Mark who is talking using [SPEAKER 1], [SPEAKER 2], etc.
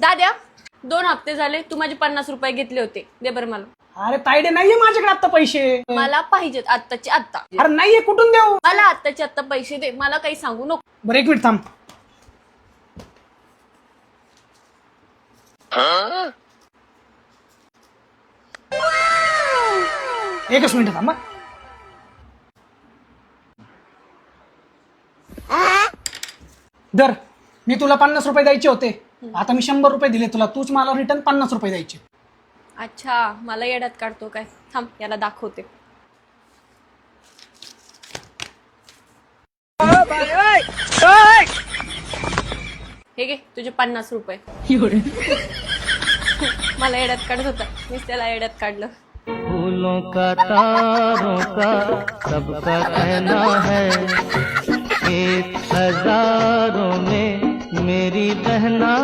[SPEAKER 1] दाद्या दोन हप्ते झाले तू माझे पन्नास रुपये घेतले होते. दे बरं मला.
[SPEAKER 2] अरे तायडे नाहीये माझ्याकडे आता पैसे.
[SPEAKER 1] मला पाहिजेत आत्ताचे आत्ता.
[SPEAKER 2] अरे नाहीये कुठून देऊ?
[SPEAKER 1] मला आत्ताचे आत्ता पैसे दे. मला काही सांगू नको.
[SPEAKER 2] बरं एक मिनिट थांब. एकच मिनिट थांब हा. दर मी तुला पन्नास रुपये द्यायचे होते. आता मी शंभर रुपये दिले तुला तूच मला रिटर्न पन्नास रुपये द्यायचे.
[SPEAKER 1] अच्छा मला येड्यात काढतो काय? थांब याला दाखवते. हे घे तुझे पन्नास रुपये. मला येड्यात काढत होता मीच त्याला येड्यात काढलं.
[SPEAKER 3] फूलों का तारों का सबका कहना है। एक हजारों में मेरी बहना